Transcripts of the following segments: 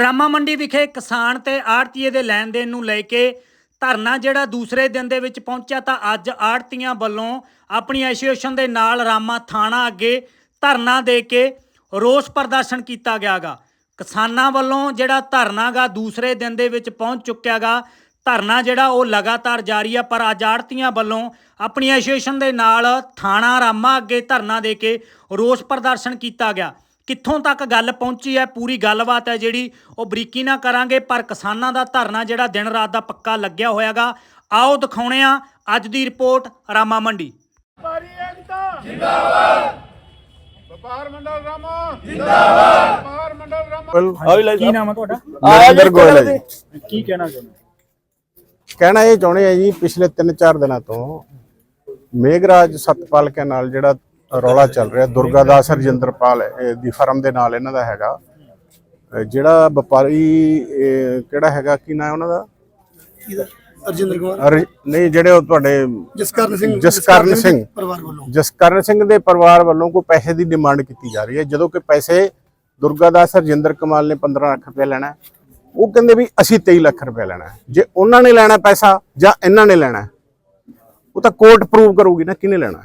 ਰਾਮਾ ਮੰਡੀ ਵਿਖੇ ਕਿਸਾਨ ਤੇ ਆੜਤੀਏ ਦੇ ਲੈਣ ਦੇਣ ਨੂੰ ਲੈ ਕੇ ਧਰਨਾ ਜਿਹੜਾ ਦੂਸਰੇ ਦਿਨ ਦੇ ਵਿੱਚ ਪਹੁੰਚਿਆ ਤਾਂ ਅੱਜ ਆੜਤੀਆਂ ਵੱਲੋਂ ਆਪਣੀ ਐਸੋਸੀਏਸ਼ਨ ਦੇ ਨਾਲ ਰਾਮਾ ਥਾਣਾ ਅੱਗੇ ਧਰਨਾ ਦੇ ਕੇ ਰੋਸ ਪ੍ਰਦਰਸ਼ਨ ਕੀਤਾ ਗਿਆਗਾ। ਕਿਸਾਨਾਂ ਵੱਲੋਂ ਜਿਹੜਾ ਧਰਨਾ ਗਾ ਦੂਸਰੇ ਦਿਨ ਦੇ ਵਿੱਚ ਪਹੁੰਚ ਚੁੱਕਿਆਗਾ। ਧਰਨਾ ਜਿਹੜਾ ਉਹ ਲਗਾਤਾਰ ਜਾਰੀ ਆ, ਪਰ ਅੱਜ ਆੜਤੀਆਂ ਵੱਲੋਂ ਆਪਣੀ ਐਸੋਸੀਏਸ਼ਨ ਦੇ ਨਾਲ ਥਾਣਾ ਰਾਮਾ ਅੱਗੇ ਧਰਨਾ ਦੇ ਕੇ ਰੋਸ ਪ੍ਰਦਰਸ਼ਨ ਕੀਤਾ ਗਿਆ। ਕਿੱਥੋਂ ਤੱਕ ਗੱਲ ਪਹੁੰਚੀ ਹੈ? ਪੂਰੀ ਗੱਲਬਾਤ ਹੈ ਜਿਹੜੀ ਉਹ ਬਰੀਕੀ ਨਾਲ ਕਰਾਂਗੇ ਪਰ ਕਿਸਾਨਾਂ ਦਾ ਧਰਨਾ ਜਿਹੜਾ ਦਿਨ ਰਾਤ ਦਾ ਪੱਕਾ ਲੱਗਿਆ ਹੋਇਆਗਾ। ਆਓ ਦਿਖਾਉਣੇ ਆ ਅੱਜ ਦੀ ਰਿਪੋਰਟ ਰਾਮਾ ਮੰਡੀ। ਵਪਾਰੀ ਏਕਤਾ ਜਿੰਦਾਬਾਦ। ਵਪਾਰ ਮੰਡਲ ਰਾਮਾ। ਜਿੰਦਾਬਾਦ। ਵਪਾਰ ਮੰਡਲ ਰਾਮਾ। ਕੀ ਨਾਮ ਹੈ ਤੁਹਾਡਾ? ਨਰਿੰਦਰ ਗੋਇਲ ਹੈ ਜੀ। ਕੀ ਕਹਿਣਾ ਚਾਹੁੰਦੇ ਕਹਿਣਾ ਇਹ ਚਾਹੁੰਦੇ ਆ ਜੀ ਪਿਛਲੇ 3-4 ਦਿਨਾਂ ਤੋਂ ਮੇਘਰਾਜ ਸਤਪਾਲ ਕੇ ਨਾਲ ਜਿਹੜਾ ਰੌਲਾ ਚੱਲ ਰਿਹਾ। ਦੁਰਗਾਦਾਸ ਰਜਿੰਦਰਪਾਲ ਦੀ ਫਰਮ ਦੇ ਨਾਲ ਇਹਨਾਂ ਦਾ ਹੈਗਾ। ਜਿਹੜਾ ਵਪਾਰੀ ਕਿਹੜਾ ਹੈਗਾ? ਕੀ ਨਾਮ ਉਹਨਾਂ ਦਾ? ਅਰਜਿੰਦਰ ਕੁਮਾਰ। ਨਹੀਂ ਜਿਹੜੇ ਉਹ ਤੁਹਾਡੇ ਜਸਕਰਨ ਸਿੰਘ ਜਸਕਰਨ ਸਿੰਘ। ਪਰਿਵਾਰ ਵੱਲੋਂ। ਜਸਕਰਨ ਸਿੰਘ ਦੇ ਪਰਿਵਾਰ ਵੱਲੋਂ ਕੋਈ ਪੈਸੇ ਦੀ ਡਿਮਾਂਡ ਕੀਤੀ ਜਾ ਰਹੀ ਹੈ। ਜਦੋਂ ਕਿ ਪੈਸੇ ਦੁਰਗਾਦਾਸ ਰਜਿੰਦਰ ਕਮਾਲ ਨੇ 15 ਲੱਖ ਰੁਪਏ ਲੈਣਾ। ਉਹ ਕਹਿੰਦੇ ਵੀ ਅਸੀਂ 23 ਲੱਖ ਰੁਪਏ ਲੈਣਾ। ਜੇ ਉਹਨਾਂ ਨੇ ਲੈਣਾ ਪੈਸਾ ਜਾਂ ਇਹਨਾਂ ਨੇ ਲੈਣਾ ਉਹ ਤਾਂ ਕੋਰਟ ਪ੍ਰੂਵ ਕਰੂਗੀ ਨਾ ਕਿਹਨੇ ਲੈਣਾ।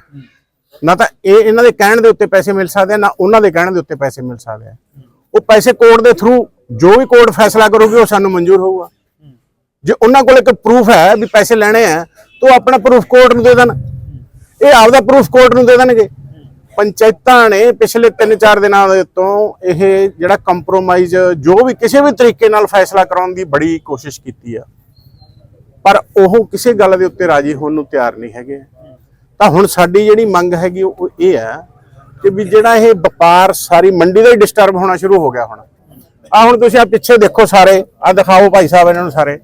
ਨਾ ਤਾਂ ਇਹ ਇਹਨਾਂ ਦੇ ਕਹਿਣ ਦੇ ਉੱਤੇ ਪੈਸੇ ਮਿਲ ਸਕਦੇ ਆ, ਨਾ ਉਹਨਾਂ ਦੇ ਕਹਿਣ ਦੇ ਉੱਤੇ ਪੈਸੇ ਮਿਲ ਸਕਦੇ ਆ। ਉਹ ਪੈਸੇ ਕੋਰਟ ਦੇ ਥਰੂ ਜੋ ਵੀ ਕੋਰਟ ਫੈਸਲਾ ਕਰੂਗੀ, ਉਹ ਸਾਨੂੰ ਮਨਜ਼ੂਰ ਹੋਊਗਾ। ਜੇ ਉਹਨਾਂ ਕੋਲ ਇੱਕ ਪ੍ਰੂਫ ਹੈ ਵੀ ਪੈਸੇ ਲੈਣੇ ਆ, ਤਾਂ ਆਪਣਾ ਪ੍ਰੂਫ ਕੋਰਟ ਨੂੰ ਦੇ ਦੇਣ। ਇਹ ਆਪਦਾ ਪ੍ਰੂਫ ਕੋਰਟ ਨੂੰ ਦੇ ਦੇਣਗੇ। ਪੰਚਾਇਤਾਂ ਨੇ ਪਿਛਲੇ 3-4 ਦਿਨਾਂ ਦੇ ਤੋਂ ਇਹ ਜਿਹੜਾ ਕੰਪਰੋਮਾਈਜ਼ ਜੋ ਵੀ ਕਿਸੇ ਵੀ ਤਰੀਕੇ ਨਾਲ ਫੈਸਲਾ ਕਰਾਉਣ ਦੀ ਬੜੀ ਕੋਸ਼ਿਸ਼ ਕੀਤੀ ਆ। ਪਰ ਉਹ ਕਿਸੇ ਗੱਲ ਦੇ ਉੱਤੇ ਰਾਜੀ ਹੋਣ ਨੂੰ ਤਿਆਰ ਨਹੀਂ ਹੈਗੇ। ਤਾਂ ਹੁਣ ਸਾਡੀ ਜਿਹੜੀ ਮੰਗ ਹੈਗੀ ਉਹ ਇਹ ਹੈ ਕਿ ਵੀ ਜਿਹੜਾ ਇਹ ਵਪਾਰ ਸਾਰੀ ਮੰਡੀ ਦਾ ਹੀ ਡਿਸਟਰਬ ਹੋਣਾ ਸ਼ੁਰੂ ਹੋ ਗਿਆ ਹੁਣ। ਆ ਹੁਣ ਤੁਸੀਂ ਆ ਪਿੱਛੇ ਦੇਖੋ ਸਾਰੇ ਆ ਦਿਖਾਓ ਭਾਈ ਸਾਹਿਬ ਇਹਨਾਂ ਨੂੰ ਸਾਰੇ।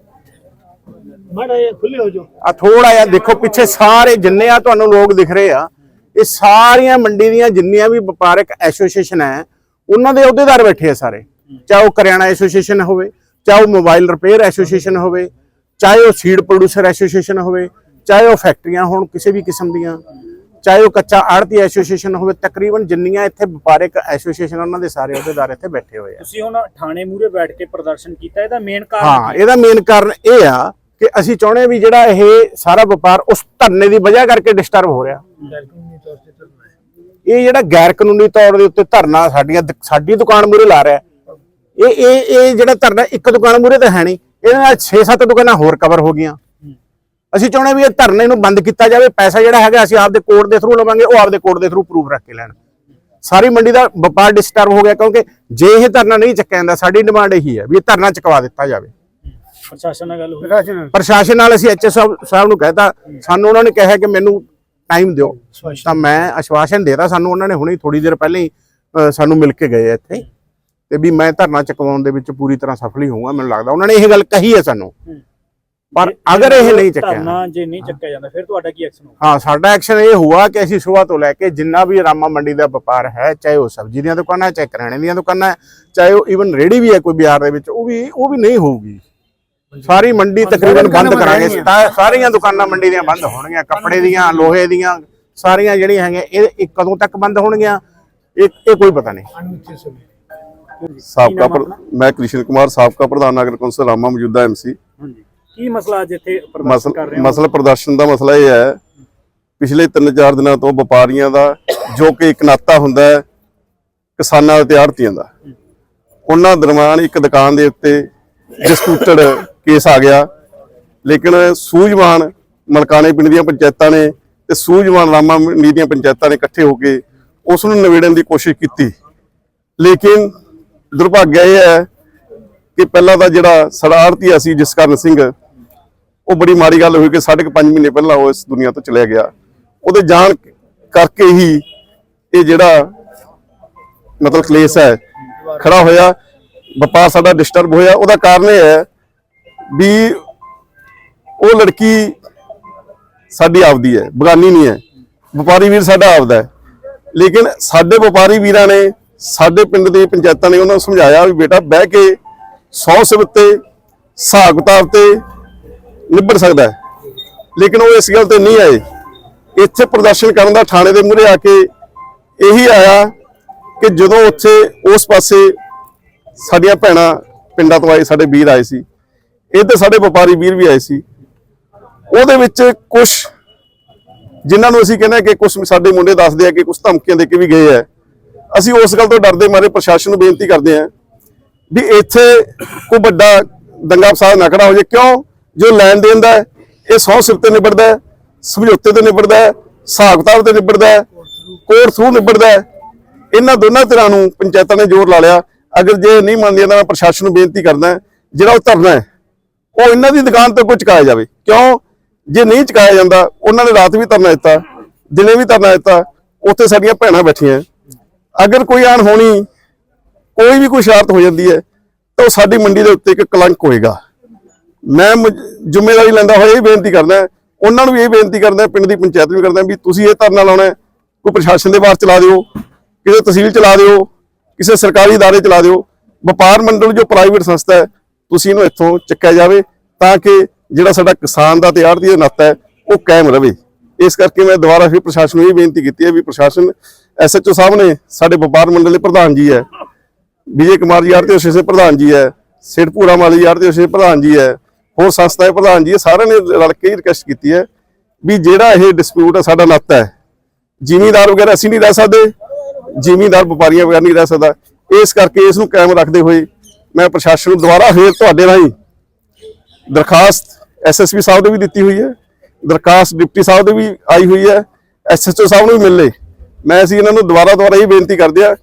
ਮਾੜਾ ਖੁੱਲੇ ਹੋ ਜਾਓ। ਆ ਥੋੜਾ ਜਿਹਾ ਦੇਖੋ ਪਿੱਛੇ ਸਾਰੇ ਜਿੰਨੇ ਆ ਤੁਹਾਨੂੰ ਲੋਕ ਦਿਖ ਰਹੇ ਆ ਇਹ ਸਾਰੀਆਂ ਮੰਡੀ ਦੀਆਂ ਜਿੰਨੀਆਂ ਵੀ ਵਪਾਰਕ ਐਸੋਸੀਏਸ਼ਨ ਹੈ ਉਹਨਾਂ ਦੇ ਅਹੁਦੇਦਾਰ ਬੈਠੇ ਆ ਸਾਰੇ। ਚਾਹੇ ਉਹ ਕਰਿਆਣਾ ਐਸੋਸੀਏਸ਼ਨ ਹੋਵੇ ਚਾਹੇ ਉਹ ਮੋਬਾਈਲ ਰਿਪੇਅਰ ਐਸੋਸੀਏਸ਼ਨ ਹੋਵੇ ਚਾਹੇ ਉਹ ਸੀਡ ਪ੍ਰੋਡਿਊਸਰ ਐਸੋਸੀਏਸ਼ਨ ਹੋਵੇ ਚਾਹੇ ਉਹ ਫੈਕਟਰੀਆਂ ਹੋਣ ਕਿਸੇ ਵੀ ਕਿਸਮ ਦੀਆਂ ਚਾਹੇ ਉਹ ਕੱਚਾ ਆੜਤੀ ਐਸੋਸੀਏਸ਼ਨ ਹੋਵੇ ਤਕਰੀਬਨ ਜਿੰਨੀਆਂ ਇੱਥੇ ਵਪਾਰਕ ਐਸੋਸੀਏਸ਼ਨ ਉਹਨਾਂ ਦੇ ਸਾਰੇ ਅਹੁਦੇਦਾਰ ਇੱਥੇ ਬੈਠੇ ਹੋਏ ਆ। ਤੁਸੀਂ ਹੁਣ ਥਾਣੇ ਮੂਰੇ ਬੈਠ ਕੇ ਪ੍ਰਦਰਸ਼ਨ ਕੀਤਾ ਇਹਦਾ ਮੇਨ ਕਾਰਨ ਹਾਂ ਇਹਦਾ ਮੇਨ ਕਾਰਨ ਇਹ ਆ ਕਿ ਅਸੀਂ ਚਾਹੁੰਦੇ ਵੀ ਜਿਹੜਾ ਇਹ ਸਾਰਾ ਵਪਾਰ ਉਸ ਧਰਨੇ ਦੀ ਵਜ੍ਹਾ ਕਰਕੇ ਡਿਸਟਰਬ ਹੋ ਰਿਹਾ। ਇਹ ਜਿਹੜਾ ਗੈਰ ਕਾਨੂੰਨੀ ਤੌਰ ਦੇ ਉੱਤੇ ਧਰਨਾ ਸਾਡੀਆਂ ਸਾਡੀ ਦੁਕਾਨ ਮੂਰੇ ਲਾ ਰਿਹਾ। ਇਹ ਇਹ ਇਹ ਜਿਹੜਾ ਧਰਨਾ ਇੱਕ ਦੁਕਾਨ ਮੂਰੇ ਤਾਂ ਹੈ ਨਹੀਂ ਇਹਦੇ ਨਾਲ 6-7 ਦੁਕਾਨਾਂ ਹੋਰ ਕਵਰ ਹੋ ਗਈਆਂ। ਅਸੀਂ ਚਾਹੁੰਦੇ ਵੀ ਇਹ ਧਰਨੇ ਨੂੰ ਬੰਦ ਕੀਤਾ ਜਾਵੇ ਪੈਸਾ ਜਿਹੜਾ ਹੈਗਾ ਅਸੀਂ ਆਪਦੇ ਕੋਰਟ ਦੇ ਥਰੂ ਲਵਾਂਗੇ ਉਹ ਆਪਦੇ ਕੋਰਟ ਦੇ ਥਰੂ ਪ੍ਰੂਫ ਰੱਖ ਕੇ ਲੈਣ। ਸਾਰੀ ਮੰਡੀ ਦਾ ਵਪਾਰ ਡਿਸਟਰਬ ਹੋ ਗਿਆ ਕਿਉਂਕਿ ਜੇ ਇਹ ਧਰਨਾ ਨਹੀਂ ਚੱਕਿਆ ਜਾਂਦਾ ਸਾਡੀ ਡਿਮਾਂਡ ਇਹੀ ਹੈ ਵੀ ਇਹ ਧਰਨਾ ਚੁਕਵਾ ਦਿੱਤਾ ਜਾਵੇ। ਪ੍ਰਸ਼ਾਸਨ ਨਾਲ ਗੱਲ ਹੋਈ? ਪ੍ਰਕਾਸ਼ਨ ਪ੍ਰਸ਼ਾਸਨ ਨਾਲ ਅਸੀਂ ਐਚਐਸ ਸਾਹਿਬ ਨੂੰ ਕਹਿਤਾ ਸਾਨੂੰ ਉਹਨਾਂ ਨੇ ਕਿਹਾ ਕਿ ਮੈਨੂੰ ਟਾਈਮ ਦਿਓ। ਤਾਂ ਮੈਂ ਆਸ਼ਵਾਸਨ ਦੇਤਾ ਸਾਨੂੰ ਉਹਨਾਂ ਨੇ ਹੁਣੇ ਥੋੜੀ ਦੇਰ ਪਹਿਲਾਂ ਹੀ ਸਾਨੂੰ ਮਿਲ ਕੇ ਗਏ ਇੱਥੇ। ਤੇ ਵੀ ਮੈਂ ਧਰਨਾ ਚੁਕਵਾਉਣ ਦੇ ਵਿੱਚ ਪੂਰੀ ਤਰ੍ਹਾਂ ਸਫਲ ਹੀ ਹੋਊਗਾ ਮੈਨੂੰ ਲੱਗਦਾ। ਉਹਨਾਂ ਨੇ ਇਹ ਗੱਲ ਕਹੀ ਹੈ ਸਾਨੂੰ। ਪਰ ਅਗਰ ਇਹ ਨਹੀਂ ਚੱਕਿਆ। ਧਰਨਾ ਜੇ ਨਹੀਂ ਚੱਕਿਆ ਜਾਂਦਾ ਫਿਰ ਤੁਹਾਡਾ ਕੀ ਐਕਸ਼ਨ ਹੋਊਗਾ? ਹਾਂ ਸਾਡਾ ਐਕਸ਼ਨ ਇਹ ਹੁਆ ਕਿ ਅਸੀਂ ਸਵੇਰ ਤੋਂ ਲੈ ਕੇ ਜਿੰਨਾ ਵੀ ਰਾਮਾ ਮੰਡੀ ਦਾ ਵਪਾਰ ਹੈ ਚਾਹੇ ਉਹ ਸਬਜ਼ੀ ਦੀਆਂ ਦੁਕਾਨਾਂ ਚਾਹੇ ਕਰਿਆਣੇ ਦੀਆਂ ਦੁਕਾਨਾਂ ਚਾਹੇ ਉਹ ਈਵਨ ਰੇੜੀ ਵੀ ਹੈ ਕੋਈ ਬਿਹਾਰ ਦੇ ਵਿੱਚ ਉਹ ਵੀ ਉਹ ਵੀ ਨਹੀਂ ਹੋਊਗੀ। ਸਾਰੀ ਮੰਡੀ ਤਕਰੀਬਨ ਬੰਦ ਕਰਾਂਗੇ। ਸਾਰੀਆਂ ਦੁਕਾਨਾਂ ਮੰਡੀ ਦੀਆਂ ਬੰਦ ਹੋਣਗੀਆਂ ਕੱਪੜੇ ਦੀਆਂ ਲੋਹੇ ਦੀਆਂ ਸਾਰੀਆਂ ਜਿਹੜੀਆਂ ਹੈਗੀਆਂ ਇਹ ਕਦੋਂ ਤੱਕ ਬੰਦ ਹੋਣਗੀਆਂ? ਇਹ ਇਹ ਕੋਈ ਪਤਾ ਨਹੀਂ। ਸਾਬਕਾ ਮੈਂ ਕ੍ਰਿਸ਼ਨ ਕੁਮਾਰ ਸਾਬਕਾ ਪ੍ਰਧਾਨ ਨਗਰ ਕੌਂਸਲ ਰਾਮਾ ਮੌਜੂਦਾ ਐਮਸੀ ਹਾਂਜੀ। ਕੀ ਮਸਲਾ ਅੱਜ ਇੱਥੇ ਪ੍ਰਦਰਸ਼ਨ ਕਰ ਰਹੇ ਹੋ? ਮਸਲਾ ਪ੍ਰਦਰਸ਼ਨ ਦਾ ਮਸਲਾ ਇਹ ਹੈ ਪਿਛਲੇ 3-4 ਦਿਨਾਂ ਤੋਂ ਵਪਾਰੀਆਂ ਦਾ ਜੋ ਕਿ ਇੱਕ ਨਾਤਾ ਹੁੰਦਾ ਹੈ ਕਿਸਾਨਾਂ ਤੇ ਆੜਤੀਆਂ ਦਾ। ਉਹਨਾਂ ਦਰਮਿਆਨ ਇੱਕ ਦੁਕਾਨ ਦੇ ਉੱਤੇ ਡਿਸਪਿਊਟਡ ਕੇਸ ਆ ਗਿਆ। ਲੇਕਿਨ ਸੂਝਵਾਨ ਮਲਕਾਣੇ ਪਿੰਡ ਦੀਆਂ ਪੰਚਾਇਤਾਂ ਨੇ ਤੇ ਸੂਝਵਾਨ ਰਾਮਾ ਮੰਡੀ ਦੀਆਂ ਪੰਚਾਇਤਾਂ ਨੇ ਇਕੱਠੇ ਹੋ ਕੇ ਉਸ ਨੂੰ ਨਿਬੇੜਨ ਦੀ ਕੋਸ਼ਿਸ਼ ਕੀਤੀ। ਲੇਕਿਨ ਦੁਰਭਾਗਿਆ ਇਹ ਹੈ ਕਿ ਪਹਿਲਾਂ ਤਾਂ ਜਿਹੜਾ ਆੜਤੀਆ ਸੀ ਜਸਕਰਨ ਸਿੰਘ ਉਹ ਬੜੀ ਮਾੜੀ ਗੱਲ ਹੋਈ ਕਿ ਸਾਢੇ ਕੁ ਪੰਜ ਮਹੀਨੇ ਪਹਿਲਾਂ ਉਹ ਇਸ ਦੁਨੀਆ ਤੋਂ ਚਲਿਆ ਗਿਆ। ਉਹਦੇ ਜਾਣ ਕਰਕੇ ਹੀ ਇਹ ਜਿਹੜਾ ਮਤਲਬ ਕਲੇਸ਼ ਹੈ, ਖੜਾ ਹੋਇਆ, ਵਪਾਰ ਸਾਡਾ ਡਿਸਟਰਬ ਹੋਇਆ। ਉਹਦਾ ਕਾਰਨ ਇਹ ਹੈ ਵੀ ਉਹ ਲੜਕੀ ਸਾਡੀ ਆਪਦੀ ਹੈ, ਬਗਾਨੀ ਨਹੀਂ ਹੈ। ਵਪਾਰੀ ਵੀਰ ਸਾਡਾ ਆਪਦਾ ਹੈ। ਲੇਕਿਨ ਸਾਡੇ ਵਪਾਰੀ ਵੀਰਾਂ ਨੇ, ਸਾਡੇ ਪਿੰਡ ਦੇ ਪੰਚਾਇਤਾਂ ਨੇ ਉਹਨਾਂ ਨੂੰ ਸਮਝਾਇਆ ਵੀ ਬੇਟਾ ਬਹਿ ਕੇ 100 ਸਿਵਤ ਤੇ, ਹਿਸਾਬ ਕਿਤਾਬ ਤੇ ਨਿਬੜ ਸਕਦਾ ਹੈ। ਲੇਕਿਨ ਉਹ ਇਸ ਗੱਲ ਤੇ ਨਹੀਂ ਆਏ। ਇੱਥੇ ਪ੍ਰਦਰਸ਼ਨ ਕਰਨ ਦਾ ਥਾਣੇ ਦੇ ਮੂਹਰੇ ਆ ਕੇ ਇਹੀ ਆਇਆ ਕਿ ਜਦੋਂ ਉੱਥੇ ਉਸ ਪਾਸੇ ਸਾਡੀਆਂ ਭੈਣਾਂ ਪਿੰਡਾਂ ਤੋਂ ਆਏ, ਸਾਡੇ ਵੀਰ ਆਏ ਸੀ। ਇੱਧਰ ਸਾਡੇ ਵਪਾਰੀ ਵੀਰ ਵੀ ਆਏ ਸੀ। ਉਹਦੇ ਵਿੱਚ ਕੁਝ ਜਿਨ੍ਹਾਂ ਨੂੰ ਅਸੀਂ ਕਹਿੰਦੇ ਹਾਂ ਕਿ ਕੁਝ ਸਾਡੇ ਮੁੰਡੇ ਦੱਸਦੇ ਆ ਕਿ ਕੁਝ ਧਮਕੀਆਂ ਦੇ ਕੇ ਵੀ ਗਏ ਆ। ਅਸੀਂ ਉਸ ਗੱਲ ਤੋਂ ਡਰਦੇ ਮਾਰੇ, ਪ੍ਰਸ਼ਾਸਨ ਨੂੰ ਬੇਨਤੀ ਕਰਦੇ ਆ ਵੀ ਇੱਥੇ ਕੋਈ ਵੱਡਾ ਦੰਗਾ ਫਸਾਦ ਨਾ ਖੜਾ ਹੋ ਜਾਏ। ਕਿਉਂ? ਜੋ ਲੈਣ ਦੇਣ ਦਾ ਇਹ ਸੌ ਸਿਰ ਤੇ ਨਿਬੜਦਾ ਸਮਝੌਤੇ ਤੇ ਨਿਬੜਦਾ ਹਿਸਾਬ ਕਿਤਾਬ ਤੇ ਨਿਬੜਦਾ ਹੈ, ਕੋਰਟ ਥਰੂ ਨਿਬੜਦਾ ਇਹਨਾਂ ਦੋਨਾਂ ਧਿਰਾਂ ਨੂੰ ਪੰਚਾਇਤਾਂ ਨੇ ਜ਼ੋਰ ਲਾ ਲਿਆ। ਅਗਰ ਜੇ ਨਹੀਂ ਮੰਨਦੀਆਂ ਤਾਂ ਮੈਂ ਪ੍ਰਸ਼ਾਸਨ ਨੂੰ ਬੇਨਤੀ ਕਰਦਾ ਜਿਹੜਾ ਉਹ ਧਰਨਾ ਹੈ ਉਹ ਇਹਨਾਂ ਦੀ ਦੁਕਾਨ ਤੇ ਕੋਈ ਚੁਕਾਇਆ ਜਾਵੇ। ਕਿਉਂ? ਜੇ ਨਹੀਂ ਚੁਕਾਇਆ ਜਾਂਦਾ ਉਹਨਾਂ ਨੇ ਰਾਤ ਵੀ ਧਰਨਾ ਦਿੱਤਾ ਦਿਨੇ ਵੀ ਧਰਨਾ ਦਿੱਤਾ ਉੱਥੇ ਸਾਡੀਆਂ ਭੈਣਾਂ ਬੈਠੀਆਂ। ਅਗਰ ਕੋਈ ਆਣ ਹੋਣੀ ਕੋਈ ਵੀ ਕੋਈ ਸ਼ਰਾਰਤ ਹੋ ਜਾਂਦੀ ਹੈ ਤਾਂ ਉਹ ਸਾਡੀ ਮੰਡੀ ਦੇ ਉੱਤੇ ਇੱਕ ਕਲੰਕ ਹੋਏਗਾ। ਮੈਂ ਮੁ- ਜ਼ਿੰਮੇਵਾਰੀ ਲੈਂਦਾ ਹੋਇਆ ਇਹ ਬੇਨਤੀ ਕਰਦਾ ਉਹਨਾਂ ਨੂੰ ਵੀ ਇਹ ਬੇਨਤੀ ਕਰਦਾ ਪਿੰਡ ਦੀ ਪੰਚਾਇਤ ਨੂੰ ਵੀ ਕਰਦਾ ਵੀ ਤੁਸੀਂ ਇਹ ਧਰਨਾ ਲਾਉਣਾ ਹੈ, ਕੋਈ ਪ੍ਰਸ਼ਾਸਨ ਦੇ ਬਾਹਰ ਚਲਾ ਦਿਓ ਕਿਸੇ ਤਹਿਸੀਲ ਚਲਾ ਦਿਓ ਕਿਸੇ ਸਰਕਾਰੀ ادارے ਚਲਾ ਦਿਓ ਵਪਾਰ ਮੰਡਲ ਜੋ ਪ੍ਰਾਈਵੇਟ ਸੰਸਥਾ ਹੈ ਤੁਸੀਂ ਇਹਨੂੰ ਇੱਥੋਂ ਚੱਕਿਆ ਜਾਵੇ ਤਾਂ ਕਿ ਜਿਹੜਾ ਸਾਡਾ ਕਿਸਾਨ ਦਾ ਤੇ ਆੜ੍ਹਤੀ ਦਾ ਨਾਤਾ ਹੈ ਉਹ ਕਾਇਮ ਰਵੇ ਇਸ ਕਰਕੇ ਮੈਂ ਦੁਬਾਰਾ ਫਿਰ ਪ੍ਰਸ਼ਾਸਨ ਨੂੰ ਇਹ ਬੇਨਤੀ ਕੀਤੀ ਹੈ ਵੀ ਪ੍ਰਸ਼ਾਸਨ ਐਸਐਚਓ ਸਾਹਿਬ ਨੇ ਸਾਡੇ ਵਪਾਰ ਮੰਡਲ ਦੇ ਪ੍ਰਧਾਨ ਜੀ ਹੈ ਵਿਜੇ ਕੁਮਾਰ ਜੀ ਆਰਤੀ ਉਸੇ ਪ੍ਰਧਾਨ ਜੀ ਹੈ ਸਿਰਪੂਰਾ ਮਾਲੀ ਆਰਤੀ ਉਸੇ ਪ੍ਰਧਾਨ ਜੀ ਹੈ ਹੋਰ ਸੰਸਥਾ ਦੇ ਪ੍ਰਧਾਨ ਜੀ ਸਾਰਿਆਂ ਨੇ ਰਲ ਕੇ ਰਿਕਵੈਸਟ ਕੀਤੀ ਹੈ ਵੀ ਜਿਹੜਾ ਇਹ ਡਿਸਪਿਊਟ ਹੈ, ਸਾਡਾ ਨਾਤਾ ਹੈ। ਜ਼ਿਮੀਂਦਾਰ ਵਗੈਰਾ ਅਸੀਂ ਨਹੀਂ ਰਹਿ ਸਕਦੇ, ਜ਼ਿਮੀਂਦਾਰ ਵਪਾਰੀਆਂ ਵਗੈਰਾ ਨਹੀਂ ਰਹਿ ਸਕਦਾ। ਇਸ ਕਰਕੇ ਇਸ ਨੂੰ ਕਾਇਮ ਰੱਖਦੇ ਹੋਏ ਮੈਂ ਪ੍ਰਸ਼ਾਸਨ ਨੂੰ ਦੁਬਾਰਾ ਫੇਰ ਤੁਹਾਡੇ ਰਾਹੀਂ ਦਰਖਾਸਤ ਐਸਐਸਪੀ ਸਾਹਿਬ ਨੇ ਵੀ ਦਿੱਤੀ ਹੋਈ ਹੈ, ਦਰਖਾਸਤ ਡਿਪਟੀ ਸਾਹਿਬ ਦੇ ਵੀ ਆਈ ਹੋਈ ਹੈ ਐਸਐਚਓ ਸਾਹਿਬ ਨੂੰ ਵੀ ਮਿਲੇ ਮੈਂ ਅਸੀਂ ਇਹਨਾਂ ਨੂੰ ਦੁਬਾਰਾ ਦੁਬਾਰਾ ਇਹ ਬੇਨਤੀ ਕਰਦੇ ਆ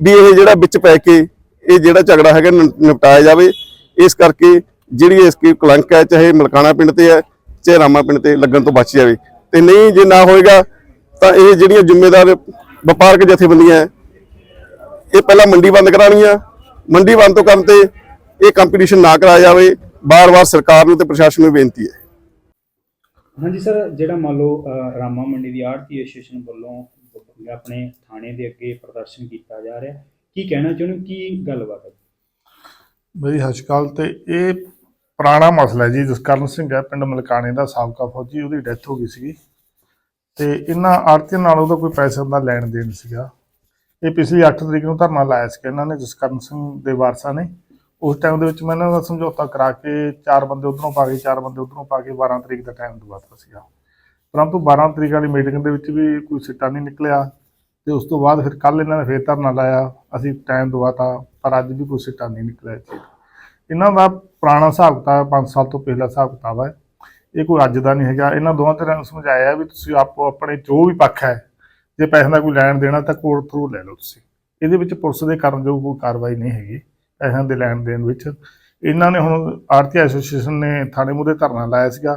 ਵੀ ਇਹ ਜਿਹੜਾ ਵਿੱਚ ਪੈ ਕੇ ਇਹ ਜਿਹੜਾ ਝਗੜਾ ਹੈਗਾ ਨਿਪਟਾਇਆ ਜਾਵੇ, ਇਸ ਕਰਕੇ ਜਿਹੜੀ ਇਸ ਕੀ ਕਲੰਕ ਹੈ ਚਾਹੇ ਮਲਕਾਣਾ ਪਿੰਡ ਤੇ ਹੈ ਚਾਹੇ ਰਾਮਾ ਪਿੰਡ ਤੇ ਲੱਗਣ ਤੋਂ ਬਚ ਜਾਵੇ। ਤੇ ਨਹੀਂ ਜੇ ਨਾ ਹੋਏਗਾ ਤਾਂ ਇਹ ਜਿਹੜੀਆਂ ਜ਼ਿੰਮੇਦਾਰ ਵਪਾਰਕ ਜਥੇਬੰਦੀਆਂ ਇਹ ਪਹਿਲਾਂ ਮੰਡੀ ਬੰਦ ਕਰਾਉਣੀਆਂ। ਮੰਡੀ ਬੰਦ ਤੋਂ ਕਰਨ ਤੇ ਇਹ ਕੰਪੀਟੀਸ਼ਨ ਨਾ ਕਰਾਇਆ ਜਾਵੇ। ਬਾਰ-ਬਾਰ ਸਰਕਾਰ ਨੂੰ ਤੇ ਪ੍ਰਸ਼ਾਸਨ ਨੂੰ ਬੇਨਤੀ ਹੈ। ਹਾਂਜੀ ਸਰ ਜਿਹੜਾ ਮੰਨ ਲਓ ਰਾਮਾ ਮੰਡੀ ਦੀ ਆੜਤੀ ਐਸੋਸੀਏਸ਼ਨ ਵੱਲੋਂ ਆਪਣੇ ਥਾਣੇ ਦੇ ਅੱਗੇ ਪ੍ਰਦਰਸ਼ਨ ਕੀਤਾ ਜਾ ਰਿਹਾ ਕੀ ਕਹਿਣਾ ਚਾਹੁੰਦੇ? ਕੀ ਗੱਲਬਾਤ ਹੈ? ਮੇਰੀ ਅਕਾਲ ਤੇ ਇਹ ਪੁਰਾਣਾ ਮਸਲਾ ਜੀ, ਜਸਕਰਨ ਸਿੰਘ ਹੈ, ਪਿੰਡ ਮਲਕਾਣੇ ਦਾ ਸਾਬਕਾ ਫੌਜੀ, ਉਹਦੀ ਡੈਥ ਹੋ ਗਈ ਸੀਗੀ। ਤੇ ਇਹਨਾਂ ਆਰਤੀਆਂ ਨਾਲ ਉਹਦਾ ਕੋਈ ਪੈਸੇ ਦਾ ਲੈਣ ਦੇਣ ਸੀਗਾ। ਇਹ ਪਿਛਲੀ 8 ਤਰੀਕ ਨੂੰ ਧਰਨਾ ਲਾਇਆ ਸੀ ਇਹਨਾਂ ਨੇ, ਜਸਕਰਨ ਸਿੰਘ ਦੇ ਵਾਰਸਾਂ ਨੇ। ਉਸ ਟਾਈਮ ਦੇ ਵਿੱਚ ਮੈਂ ਇਹਨਾਂ ਦਾ ਸਮਝੌਤਾ ਕਰਾ ਕੇ ਚਾਰ ਬੰਦੇ ਉਧਰੋਂ ਪਾ ਕੇ, ਚਾਰ ਬੰਦੇ ਉਧਰੋਂ ਪਾ ਕੇ 12 ਤਰੀਕ ਦਾ ਟਾਈਮ ਦਵਾਤਾ ਸੀਗਾ। ਪਰੰਤੂ 12 ਤਰੀਕ ਵਾਲੀ ਮੀਟਿੰਗ ਦੇ ਵਿੱਚ ਵੀ ਕੋਈ ਸਿੱਟਾ ਨਹੀਂ ਨਿਕਲਿਆ। ਤੇ ਉਸ ਤੋਂ ਬਾਅਦ ਫਿਰ ਕੱਲ ਇਹਨਾਂ ਨੇ ਫੇਰ ਧਰਨਾ ਲਾਇਆ। ਅਸੀਂ ਟਾਈਮ ਦਵਾਤਾ, ਪਰ ਅੱਜ ਵੀ ਕੋਈ ਸਿੱਟਾ ਨਹੀਂ ਨਿਕਲਿਆ ਇਹਨਾਂ ਦਾ ਪੁਰਾਣਾ ਹਿਸਾਬ ਕਿਤਾਬ 5 ਸਾਲ ਤੋਂ ਪਹਿਲਾ ਹਿਸਾਬ ਕਿਤਾਬ ਹੈ। ਇਹ ਕੋਈ ਅੱਜ ਦਾ ਨਹੀਂ ਹੈਗਾ। ਇਹਨਾਂ ਦੋਵਾਂ ਤਰ੍ਹਾਂ ਨੂੰ ਸਮਝਾਇਆ ਵੀ ਤੁਸੀਂ ਆਪੋ ਆਪਣੇ ਜੋ ਵੀ ਪੱਖ ਹੈ, ਜੇ ਪੈਸੇ ਦਾ ਕੋਈ ਲੈਣ ਦੇਣਾ ਤਾਂ ਕੋਰਟ ਥਰੂ ਲੈ ਲਓ ਤੁਸੀਂ। ਇਹਦੇ ਵਿੱਚ ਪੁਲਿਸ ਦੇ ਕਰਨ ਜੋ ਕੋਈ ਕਾਰਵਾਈ ਨਹੀਂ ਹੈਗੀ ਪੈਸਿਆਂ ਦੇ ਲੈਣ ਦੇਣ ਵਿੱਚ। ਇਹਨਾਂ ਨੇ ਹੁਣ ਆਰਤੀ ਐਸੋਸੀਏਸ਼ਨ ਨੇ ਥਾਣੇ ਮੂਹਰੇ ਧਰਨਾ ਲਾਇਆ ਸੀਗਾ।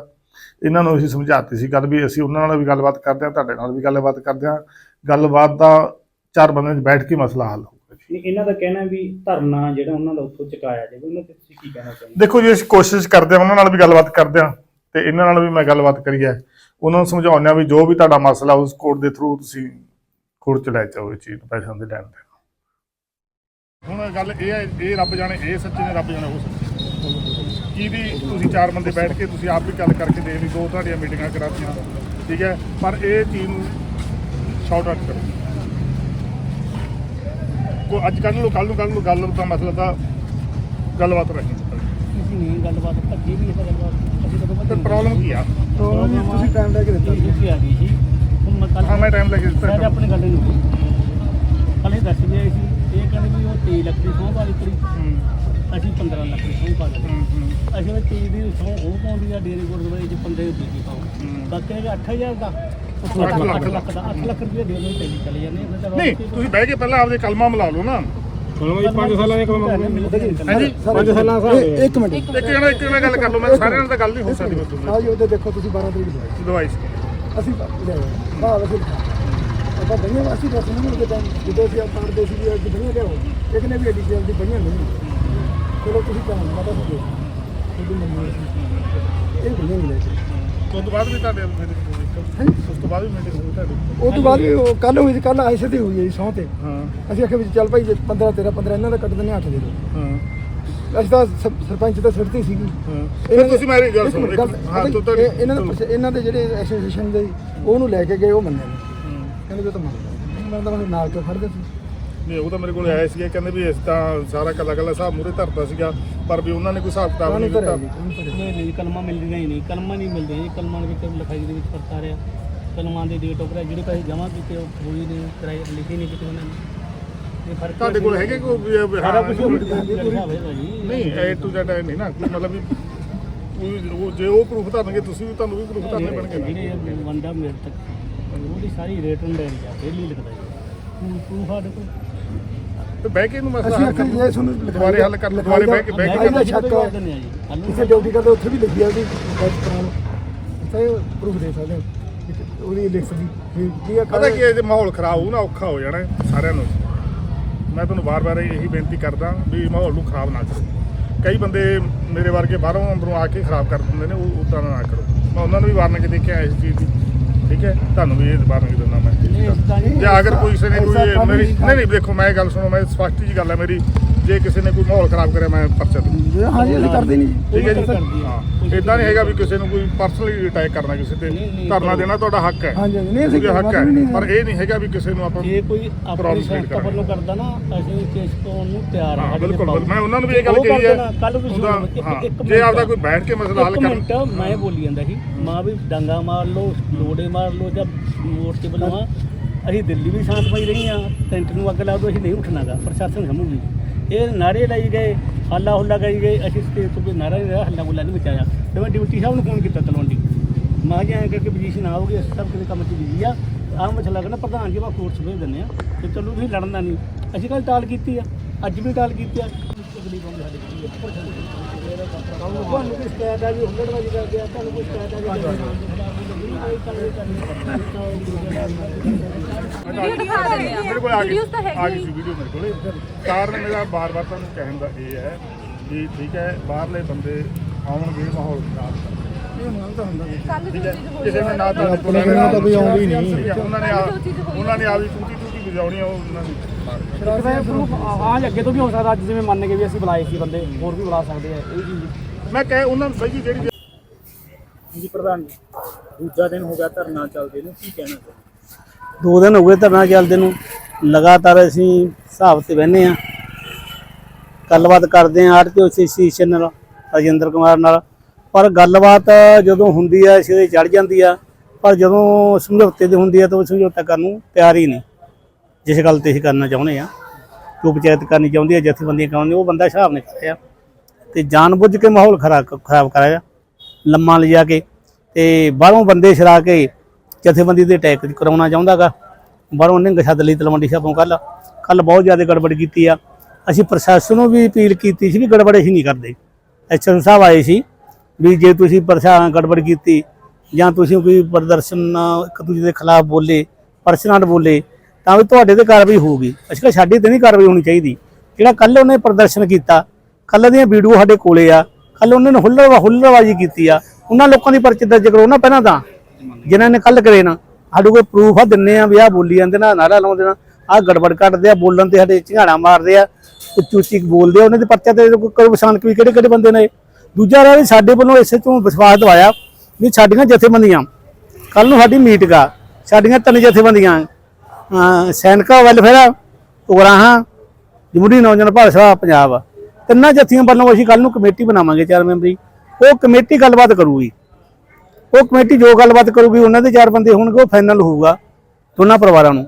ਇਹਨਾਂ ਨੂੰ ਅਸੀਂ ਸਮਝਾਤੀ ਸੀ ਗੱਲ ਵੀ ਅਸੀਂ ਉਹਨਾਂ ਨਾਲ ਵੀ ਗੱਲਬਾਤ ਕਰਦੇ ਹਾਂ, ਤੁਹਾਡੇ ਨਾਲ ਵੀ ਗੱਲਬਾਤ ਕਰਦੇ ਹਾਂ। ਗੱਲਬਾਤ ਦਾ ਚਾਰ ਬੰਦਿਆਂ 'ਚ ਬੈਠ ਕੇ ਮਸਲਾ ਹੱਲ ਹੋਊਗਾ ਇਹਨਾਂ ਦਾ ਕਹਿਣਾ ਵੀ ਧਰਨਾ ਜਿਹੜਾ ਉਹਨਾਂ ਦਾ ਉੱਥੋਂ ਚੁਕਾਇਆ ਜਾਵੇ, ਉਹਨਾਂ ਤੇ ਤੁਸੀਂ ਕੀ ਕਹਿਣਾ ਚਾਹੁੰਦੇ ਦੇਖੋ ਜੀ, ਅਸੀਂ ਕੋਸ਼ਿਸ਼ ਕਰਦੇ ਹਾਂ, ਉਹਨਾਂ ਨਾਲ ਵੀ ਗੱਲਬਾਤ ਕਰਦੇ ਹਾਂ ਤੇ ਇਹਨਾਂ ਨਾਲ ਵੀ ਮੈਂ ਗੱਲਬਾਤ ਕਰੀ ਹੈ। ਉਹਨਾਂ ਨੂੰ ਸਮਝਾਉਂਦੇ ਹਾਂ ਵੀ ਜੋ ਵੀ ਤੁਹਾਡਾ ਮਸਲਾ ਉਸ ਕੋਰਟ ਦੇ ਥਰੂ ਤੁਸੀਂ ਕੋਰਟ ਚ ਲੈ ਜਾਓ ਇਹ ਚੀਜ਼ ਪੈਸਿਆਂ ਦੇ ਲੈਣ ਦੇ ਹੁਣ ਗੱਲ ਇਹ ਹੈ, ਇਹ ਰੱਬ ਜਾਣੇ, ਇਹ ਸੱਚੇ ਨੇ, ਰੱਬ ਜਾਣੇ ਉਹ ਸੱਚੇ ਕੀ ਵੀ ਤੁਸੀਂ ਚਾਰ ਬੰਦੇ ਬੈਠ ਕੇ ਤੁਸੀਂ ਆਪ ਵੀ ਗੱਲ ਕਰਕੇ ਦੇਖ ਲਈ, ਦੋ ਤੁਹਾਡੀਆਂ ਮੀਟਿੰਗਾਂ ਕਰਾਤੀਆਂ, ਠੀਕ ਹੈ? ਪਰ ਇਹ ਚੀਜ਼ ਨੂੰ ਸ਼ਾਰਟ ਆਊਟ ਕਰੋ। ਕੋ ਅੱਜ ਕੱਲ੍ਹ ਨੂੰ ਕੱਲ ਨੂੰ ਕੱਲ ਨੂੰ ਗੱਲ ਦਾ ਮਸਲਾ ਤਾਂ ਗੱਲਬਾਤ ਰਹੀ ਅਸੀਂ ਨਹੀਂ ਗੱਲਬਾਤ ਭੱਜੀ ਵੀ ਇਹ ਗੱਲਬਾਤ ਅਸੀਂ ਕਦੋਂ ਤੇ ਪ੍ਰੋਬਲਮ ਕੀ ਆ? ਤੁਸੀਂ ਟਾਈਮ ਲੈ ਕੇ ਦਿੱਤਾ ਤੁਸੀਂ ਆ ਗਈ ਸੀ। ਹੁਣ ਮੈਂ ਕੱਲ ਹਾਂ ਮੈਂ ਟਾਈਮ ਲੈ ਕੇ ਦਿੱਤਾ ਮੈਂ ਆਪਣੀ ਗੱਲ ਨਹੀਂ ਕੱਲ ਇਹ ਦੱਸ ਗਿਆ ਸੀ ਇਹ ਕਹਿੰਦੇ ਵੀ ਉਹ 23 ਲੱਖ ਦੀ ਸੌਂ ਵਾਲੀ ਕਰੀ ਅਸੀਂ 15 ਲੱਖ ਦੀ ਸੌਂ ਪਾ ਦਿੱਤੀ। ਅਸੀਂ ਉਹ 23 ਦੀ ਸੌਂ ਉਹ ਪਾਉਂਦੀ ਆ ਡੇਰੀ ਗੁਰਦੁਆਰੇ ਚ 15 ਦੀ ਦੂਜੀ ਪਾਉ ਬਾਕੀ ਇਹ 8000 ਦਾ। ਅੱਠ ਲੱਖ ਲੱਖ ਦਾ 8 ਲੱਖ ਰੁਪਏ ਦੇ ਦੋ ਤੇਲੀ ਚਲੇ ਜਾਂਦੇ ਫਿਰ ਤਾਂ ਨਹੀਂ ਤੁਸੀਂ ਬਹਿ ਕੇ ਪਹਿਲਾਂ ਆਪਦੇ ਕਲਮਾ ਮਿਲਾ ਲਓ ਨਾ। ਪੰਜ ਸਾਲਾਂ ਦੇ ਕਲਮ ਹਾਂਜੀ ਪੰਜ ਸਾਲਾਂ ਦਾ ਇੱਕ ਮਿੰਟ। ਇੱਕ ਜਣਾ ਇੱਕ ਜਣਾ ਗੱਲ ਕਰ ਲਓ ਮੈਂ ਸਾਰਿਆਂ ਨਾਲ ਤਾਂ ਗੱਲ ਨਹੀਂ ਹੋ ਸਕਦੀ ਮੇਰੇ ਆ ਜੀ ਉਹਦੇ ਦੇਖੋ ਤੁਸੀਂ 12 ਤਰੀਕ ਨੂੰ। ਤੋਂ ਡਿਵਾਈਸ ਅਸੀਂ ਲੈ ਹਾਂ ਅਸੀਂ ਆਪਾਂ ਬਈਆਂ ਵਾਸੀ ਦੱਸ ਨਹੀਂ ਉਹਦੇ ਟਾਈਮ ਜਦੋਂ ਅਸੀਂ ਆਪਾਂ ਦੇ ਸੀ ਅੱਜ ਬਈਆਂ ਲਿਆਓ ਇੱਕ ਨੇ ਵੀ ਐਡੀ ਜਲਦੀ ਦੀ ਬਈਆਂ ਨਹੀਂ ਚਲੋ ਤੁਸੀਂ ਕੰਮ ਪਤਾ ਸਕਦੇ ਤੁਹਾਡੀ ਮੰਮੀ ਇਹ ਬਈਆਂ ਨਹੀਂ ਲੈ ਕੇ ਤੋਂ ਬਾਅਦ ਵੀ ਤੁਹਾਡੇ ਤੋਂ ਬਾਅਦ ਵੀ ਮੀਟਿੰਗ ਹੋਈ ਤੁਹਾਡੀ ਉਹ ਤੋਂ ਬਾਅਦ ਵੀ ਉਹ ਕੱਲ ਹੋਈ ਸੀ ਕੱਲ ਆਈ ਸਿੱਧੀ ਹੋਈ ਹੈ ਜੀ ਸਹੁੰ ਤੇ। ਹਾਂ। ਅਸੀਂ ਆਖਿਆ ਵੀ ਚੱਲ ਭਾਈ ਜੇ 15 13 15 ਇਹਨਾਂ ਦਾ ਕੱਟ ਦਿੰਦੇ 8 ਦੇ ਦਿਓ। ਹਾਂ। ਅਸੀਂ ਤਾਂ ਸਰ- ਸਰਪੰਚ ਤਾਂ ਸਿੱਧੀ ਸੀਗੀ। ਹਾਂ। ਫਿਰ ਤੁਸੀਂ ਮੇਰੀ ਗੱਲ ਸੁਣੋ ਇੱਕ- ਗੱਲ- ਹਾਂ ਪਤਾ ਤੂੰ ਇਹ- ਇਹਨਾਂ ਦੇ ਇਹਨਾਂ ਦੇ ਜਿਹੜੇ ਐਸੋਸੀਏਸ਼ਨ ਦੇ ਉਹਨੂੰ ਲੈ ਕੇ ਗਏ ਉਹ ਮੰਨੇ ਨੇ ਕਹਿੰਦੇ ਵੀ ਉਹ ਤਾਂ ਮੰਨਦਾ ਮੈਂ ਤਾਂ ਮੈਨੂੰ ਨਾਲ ਕਿਉਂ ਖੜਦੇ ਸੀ? ਨਹੀਂ ਉਹ ਤਾਂ ਮੇਰੇ ਕੋਲ ਆਏ ਸੀਗੇ ਕਹਿੰਦੇ ਵੀ ਇਸ ਤਾਂ ਸਾਰਾ ਕੱਲਾ ਕੱਲਾ ਹਿਸਾਬ ਮੂਰੇ ਧਰਤਾ ਸੀਗਾ ਪਰ ਵੀ ਉਹਨਾਂ ਨੇ ਕੋਈ ਹਿਸਾਬ ਕਿਤਾਬ ਨਹੀਂ ਦਿੱਤਾ। ਨਹੀਂ ਨਹੀਂ ਕਲਮਾਂ ਮਿਲਦੀਆਂ ਹੀ ਨਹੀਂ ਕਲਮਾਂ ਨਹੀਂ ਮਿਲਦੀਆਂ ਜੀ ਕਲਮਾਂ ਦੇ ਵਿੱਚ ਲਿਖਾਈ ਦੇ ਵਿੱਚ ਫ਼ਰਕ ਆ ਰਿਹਾ। ਕਲਮਾਂ ਦੇ ਡੇਟ ਆਫ ਜਿਹੜੇ ਪੈਸੇ ਜਮ੍ਹਾਂ ਕੀਤੇ ਉਹ ਹੋਈ ਨਹੀਂ ਕਰਾਈ ਲਿਖੀ ਨਹੀਂ ਕਿਤੇ ਉਹਨਾਂ ਨੇ। ਇਹ ਫ਼ਰਕ ਤੁਹਾਡੇ ਕੋਲ ਹੈਗੇ ਕੋਈ ਸਾਰਾ ਕੁਝ ਨਹੀਂ ਨਹੀਂ A to Z ਨਹੀਂ ਨਾ ਮਤਲਬ ਵੀ ਉਹ ਜੇ ਉਹ ਪ੍ਰੂਫ ਧਰਨਗੇ ਤੁਸੀਂ ਵੀ ਤੁਹਾਨੂੰ ਵੀ ਪ੍ਰੂਫ ਧਰਨੇ ਪੈਣਗੇ ਨਾ। ਜਿਹੜੇ ਬੰਦਾ ਮੇਰੇ ਤੱਕ ਉਹਦੀ ਸਾਰੀ ਰਿਟਰਨ ਦੇ ਜਾ ਪਹਿਲੀ ਲਿਖਦਾ ਜੀ। ਪ੍ਰੂਫ ਸਾਡੇ ਕੋਲ। ਤੇ ਬਹਿ ਕੇ ਇਹਨੂੰ ਮਸਲਾ ਅਸੀਂ ਹੱਲ ਕਰ ਇਹ ਤੁਹਾਨੂੰ ਦੁਬਾਰੇ ਹੱਲ ਕਰ ਦੁਬਾਰੇ ਬਹਿ ਕੇ ਬਹਿ ਕੇ ਲਿਖਾਈ ਦਾ ਕਰ ਸ਼ੱਕ ਨੂੰ ਜਿੱਥੇ ਡਿਊਟੀ ਕਰਦੇ ਉੱਥੇ ਵੀ ਲਿਖੀ ਆ ਉਹਦੀ। ਬੈਚ ਕਰਾ ਲਓ ਉੱਥੇ ਪ੍ਰੂਫ ਦੇ ਸਕਦੇ ਉਹਦੀ ਲਿਖਤ ਦੀ ਵੀ ਕੀ ਆ ਪਤਾ ਕੀ ਹੈ ਜੇ ਮਾਹੌਲ ਖਰਾਬ ਹੋਊ ਨਾ ਔਖਾ ਹੋ ਜਾਣਾ ਹੈ ਸਾਰਿਆਂ ਨੂੰ। ਮੈਂ ਤੁਹਾਨੂੰ ਵਾਰ-ਵਾਰ ਇਹੀ ਬੇਨਤੀ ਕਰਦਾ ਵੀ ਮਾਹੌਲ ਨੂੰ ਖਰਾਬ ਨਾ ਕਰੋ। ਕਈ ਬੰਦੇ ਮੇਰੇ ਵਰਗੇ ਬਾਹਰੋਂ ਅੰਦਰੋਂ ਆ ਕੇ ਖਰਾਬ ਕਰ ਦਿੰਦੇ ਨੇ ਉਹ ਉਦਾਂ ਨਾ ਕਰੋ। ਮੈਂ ਉਹਨਾਂ ਨੂੰ ਵੀ ਵਾਰਨਿੰਗ ਦੇ ਕੇ ਆਇਆ ਇਸ ਚੀਜ਼ ਦੀ। ਠੀਕ ਹੈ? ਤੁਹਾਨੂੰ ਵੀ ਇਹ ਵਾਰਨਿੰਗ ਦਿੰਦਾ ਮੈਂ। ਜੇ ਅਗਰ ਕੋਈ ਕਿਸੇ ਨੇ ਕੋਈ ਮੇਰੀ ਨਹੀਂ ਨਹੀਂ ਦੇਖੋ ਮੈਂ ਇਹ ਗੱਲ ਸੁਣੋ ਮੈਂ ਸਪਸ਼ਟ ਜੀ ਗੱਲ ਹੈ ਮੇਰੀ। ਜੇ ਕਿਸੇ ਨੇ ਕੋਈ ਮਾਹੌਲ ਖਰਾਬ ਕਰਿਆ ਮੈਂ ਪਰਚਾ ਦੂੰ ਹਾਂ ਜੀ ਅਸੀਂ ਕਰਦੇ ਨਹੀਂ ਜੀ। ਠੀਕ ਹੈ ਜੀ? ਹਾਂ। ਇਦਾਂ ਨਹੀਂ ਹੈਗਾ ਵੀ ਕਿਸੇ ਨੂੰ ਕੋਈ ਪਰਸਨਲੀ ਅਟੈਕ ਕਰਨਾ ਕਿਸੇ ਤੇ ਧਰਨਾ ਦੇਣਾ ਤੁਹਾਡਾ ਹੱਕ ਹੈ ਹਾਂਜੀ, ਹਾਂਜੀ, ਨਹੀਂ, ਅਸੀਂ ਤੁਹਾਡਾ ਹੱਕ ਮਤਲਬ ਨਹੀਂ ਹੈ ਹੈ। ਪਰ ਇਹ ਨਹੀਂ ਹੈਗਾ ਵੀ ਕਿਸੇ ਨੂੰ ਆਪਾਂ ਜੇ ਕੋਈ ਆਪਣੀ Promise ਸੰਸਥਾ ਕਰਾਂਗੇ। ਵੱਲੋਂ ਕਰਦਾ ਨਾ ਅਸੀਂ ਕੇਸ ਪਾਉਣ ਨੂੰ ਤਿਆਰ ਹਾਂ ਹਾਂ ਸਾਡੇ ਬਿਲਕੁਲ। ਮੈਂ ਉਹਨਾਂ ਨੂੰ ਵੀ ਇਹ ਗੱਲ ਕਹੀ ਹੈ ਵੀ ਜੇ। ਆਪਦਾ ਕੋਈ ਬੈਠ ਕੇ ਮਸਲਾ ਹੱਲ ਕਰ ਮੈਂ ਬੋਲੀ ਜਾਂਦਾ ਸੀ ਮਾਂ ਵੀ ਡਾਂਗਾ ਮਾਰ ਲਓ ਲੋੜੇ ਮਾਰ ਲਓ ਜਾਂ ਮੋਰਚੇ ਬਣਾਵਾ ਅਸੀਂ ਦਿੱਲੀ ਵੀ ਸ਼ਾਂਤਮਈ ਰਹੀ ਆ ਟੈਂਟ ਨੂੰ ਅੱਗ ਲਾ ਦੋ ਅਸੀਂ ਨਹੀਂ ਉੱਠਣਾਗਾ ਪ੍ਰਸ਼ਾਸਨ ਸਮਝੂਗੀ ਇਹ ਨਾਰੇ ਲਾਈ ਗਏ ਹੱਲਾ ਹੁੱਲਾ ਕਰੀ ਗਏ ਅਸੀਂ ਸਟੇਜ ਤੋਂ ਕੋਈ ਨਾਰਾ ਨਹੀਂ ਰਿਹਾ ਹੱਲਾ ਹੁੱਲਾ ਨਹੀਂ ਮਚਾਇਆ ਤੇ ਮੈਂ ਡਿਊਟੀ ਸਾਹਿਬ ਨੂੰ ਫੋਨ ਕੀਤਾ ਤਲਵੰਡੀ। ਮਾਂ ਜੀ ਐਂ ਕਰਕੇ ਪੋਜੀਸ਼ਨ ਆਉਗੀ ਅਸੀਂ ਸਭ ਕਿਤੇ ਕੰਮ 'ਚ ਬਿਜ਼ੀ ਆ। ਆਹ ਮਸਲਾ ਕਰਨਾ ਪ੍ਰਧਾਨ ਜੀ ਵਾ ਕੋਰਟ ਭੇਜ ਦਿੰਦੇ ਆ। ਤੇ ਚਲੋ ਤੁਸੀਂ ਲੜਨਾ ਨਹੀਂ। ਅਸੀਂ ਕੱਲ ਟਾਲ ਕੀਤੀ ਆ। ਅੱਜ ਵੀ ਟਾਲ ਕੀਤੀ ਆ। ਤੁਹਾਨੂੰ ਕੋਈ ਸ਼ਿਕਾਇਤ ਆ ਜੀ ਹੁੱਲੜਬਾਜੀ ਕਰਦੇ ਆ ਤੁਹਾਨੂੰ ਕੋਈ ਸ਼ਿਕਾਇਤ ਆ ਵੀਡੀਓ ਦਿਖਾ ਦਿੰਦੇ ਆ। ਵੀਡੀਓਜ਼ ਤਾਂ ਆ ਹੈਗੀ ਵੀਡੀਓ ਮੇਰੇ ਕੋਲੇ। ਕਾਰਨ ਮੇਰਾ ਬਾਰ-ਬਾਰ ਤੁਹਾਨੂੰ ਕਹਿਣ ਦਾ ਇਹ ਹੈ ਵੀ ਠੀਕ ਹੈ ਬਾਹਰਲੇ ਬੰਦੇ ਆਉਣਗੇ ਮਾਹੌਲ ਖਰਾਬ ਕਰਨ ਇਹ ਮਾਲ ਤਾਂ ਹੁੰਦਾ ਜੀ ਕੱਲ ਜੋ ਚੀਜ਼ ਹੋਈ ਕਿਸੇ ਨੇ ਨਾ ਤਾਂ ਆਪਣੇ ਕਹਿਣਾ ਤਾਂ ਕੋਈ ਆਉਂਦੀ ਨਹੀਂ। ਉਹਨਾਂ ਨੇ ਆ ਉਹਨਾਂ ਨੇ ਆ ਵੀ ਟੂਟੀ ਟੂਟੀ ਵਜਾਉਣੀ ਆ ਉਹ ਉਹਨਾਂ ਦੀ ਹਾਂ ਅੱਗੇ ਤੋਂ ਵੀ ਹੋ ਸਕਦਾ ਅੱਜ ਜਿਵੇਂ ਮੰਨ ਕੇ ਵੀ ਅਸੀਂ ਬੁਲਾਏ ਸੀ ਬੰਦੇ ਹੋਰ ਵੀ ਬੁਲਾ ਸਕਦੇ ਆ ਇਹ ਚੀਜ਼। ਮੈਂ ਕਹੇ ਉਹਨਾਂ ਨੂੰ ਸਹੀ ਜਿਹੜੀ ਜੀ ਪ੍ਰਧਾਨ ਜੀ ਦੂਜਾ ਦਿਨ ਹੋ ਗਿਆ ਧਰਨਾ ਚੱਲਦੇ ਨੂੰ ਕੀ ਕਹਿਣਾ ਚਾਹੁੰਦੇ ਦੋ ਦਿਨ ਹੋ ਗਏ ਧਰਨਾ ਚੱਲਦੇ ਨੂੰ। ਲਗਾਤਾਰ ਅਸੀਂ ਹਿਸਾਬ ਤੇ ਬਹਿੰਦੇ ਆ ਗੱਲਬਾਤ ਕਰਦੇ ਆ ਆਰਟੀਓ ਐਸੋਸੀਏਸ਼ਨ ਨਾਲ, ਰਜਿੰਦਰ ਕੁਮਾਰ ਨਾਲ। ਪਰ ਗੱਲਬਾਤ ਜਦੋਂ ਹੁੰਦੀ ਆ ਸਿਰੇ ਚੜ ਜਾਂਦੀ ਆ, ਪਰ ਜਦੋਂ ਸਮਝੌਤੇ ਦੀ ਹੁੰਦੀ ਆ, ਤਾਂ ਉਹ ਸਮਝੌਤਾ ਕਰਨ ਨੂੰ ਤਿਆਰ ਹੀ ਨਹੀਂ। ਜਿਸ ਗੱਲ ਤੇ ਅਸੀਂ ਕਰਨਾ ਚਾਹੁੰਦੇ ਆ ਜੋ ਪੰਚਾਇਤ ਕਰਨੀ ਚਾਹੁੰਦੀ ਆ, ਜਥੇਬੰਦੀਆਂ ਕਰਾਉਂਦੀ ਉਹ ਬੰਦਾ ਹਿਸਾਬ ਨਹੀਂ ਕਰਿਆ। ਤੇ ਜਾਣਬੁੱਝ ਕੇ ਮਾਹੌਲ ਖਰਾਬ ਖਰਾਬ ਕਰਾਇਆ, ਲੰਮਾ ਲਿਜਾ ਕੇ, ਤੇ ਬਾਹਰੋਂ ਬੰਦੇ ਛਰਾ ਕੇ ਜਥੇਬੰਦੀ ਦੇ ਅਟੈਕ ਕਰਾਉਣਾ ਚਾਹੁੰਦਾਗਾ ਬਾਹਰੋਂ ਨਿੰਗ ਛੱਡ ਲਈ ਤਲਵੰਡੀ ਸਾਹਿਬੋਂ ਕੱਲ ਕੱਲ ਬਹੁਤ ਜ਼ਿਆਦਾ ਗੜਬੜ ਕੀਤੀ ਆ। ਅਸੀਂ ਪ੍ਰਸ਼ਾਸਨ ਨੂੰ ਵੀ ਅਪੀਲ ਕੀਤੀ ਸੀ ਵੀ ਗੜਬੜ ਅਸੀਂ ਨਹੀਂ ਕਰਦੇ। ਐਚਐਨ ਸਾਹਿਬ ਆਏ ਸੀ ਵੀ ਜੇ ਤੁਸੀਂ ਪ੍ਰਸ਼ਾਸਨ ਗੜਬੜ ਕੀਤੀ ਜਾਂ ਤੁਸੀਂ ਕੋਈ ਪ੍ਰਦਰਸ਼ਨ ਇੱਕ ਦੂਜੇ ਦੇ ਖਿਲਾਫ ਬੋਲੇ ਪਰਸਨਲ ਬੋਲੇ, ਤਾਂ ਵੀ ਤੁਹਾਡੇ ਤੇ ਕਾਰਵਾਈ ਹੋਊਗੀ। ਅਸੀਂ ਕਿਹਾ ਸਾਡੀ ਤੇ ਨਹੀਂ ਕਾਰਵਾਈ ਹੋਣੀ ਚਾਹੀਦੀ। ਜਿਹੜਾ ਕੱਲ ਉਹਨੇ ਪ੍ਰਦਰਸ਼ਨ ਕੀਤਾ ਕੱਲ ਦੀਆਂ ਵੀਡੀਓ ਸਾਡੇ ਕੋਲੇ ਆ ਕੱਲ ਉਹਨਾਂ ਨੇ ਹੁੱਲੜਵਾ ਹੁੱਲੜਬਾਜੀ ਕੀਤੀ ਆ। ਉਹਨਾਂ ਲੋਕਾਂ ਦੀ ਪਰਚੇ ਦਰਜ ਕਰੋ ਨਾ ਪਹਿਲਾਂ ਤਾਂ। ਜਿਨ੍ਹਾਂ ਨੇ ਕੱਲ ਕਰੇ ਨਾ। ਸਾਡੇ ਕੋਲ ਪ੍ਰੂਫ ਆ, ਦਿੰਨੇ ਆ ਵੀ ਆ ਬੋਲੀ ਜਾਂਦੇ ਨਾ ਨਾਰਾ ਲਾਉਂਦੇ ਨਾ ਆ ਗੜਬੜ ਕੱਢਦੇ ਆ, ਬੋਲਣ ਤੇ ਸਾਡੇ ਝਿਹਾੜਾ ਮਾਰਦੇ ਆ ਉੱਚੀ ਉੱਚੀ ਬੋਲਦੇ ਆ, ਉਹਨਾਂ ਦੇ ਪਰਚਾ ਤੇ ਕੋਈ ਪਛਾਣ ਵੀ ਕਿਹੜੇ ਕਿਹੜੇ ਬੰਦੇ ਨੇ ਦੂਜਾ ਰਾਹ ਵੀ ਸਾਡੇ ਵੱਲੋਂ ਇਸੇ ਤੋਂ ਵਿਸ਼ਵਾਸ ਦਵਾਇਆ ਵੀ ਸਾਡੀਆਂ ਜਥੇਬੰਦੀਆਂ ਕੱਲ ਨੂੰ ਸਾਡੀ ਮੀਟਿੰਗ ਆ, ਸਾਡੀਆਂ ਤਿੰਨ ਜਥੇਬੰਦੀਆਂ, ਅਹ ਸੈਨਿਕਾ ਵੈਲਫੇਅਰ ਉਗਰਾਹਾਂ ਜਮਹੂਰੀ ਨੌਜਵਾਨ ਭਾਰਤ ਪੰਜਾਬ। ਤਿੰਨਾਂ ਜਥੀਆਂ ਵੱਲੋਂ ਅਸੀਂ ਕੱਲ ਨੂੰ ਕਮੇਟੀ ਬਣਾਵਾਂਗੇ, ਚਾਰ ਮੈਂਬਰੀ। ਉਹ ਕਮੇਟੀ ਗੱਲਬਾਤ ਕਰੂਗੀ। ਉਹ ਕਮੇਟੀ ਜੋ ਗੱਲਬਾਤ ਕਰੂਗੀ, ਉਹਨਾਂ ਦੇ ਚਾਰ ਬੰਦੇ ਹੋਣਗੇ, ਉਹ ਫਾਈਨਲ ਹੋਊਗਾ ਦੋਨਾਂ ਪਰਿਵਾਰਾਂ ਨੂੰ।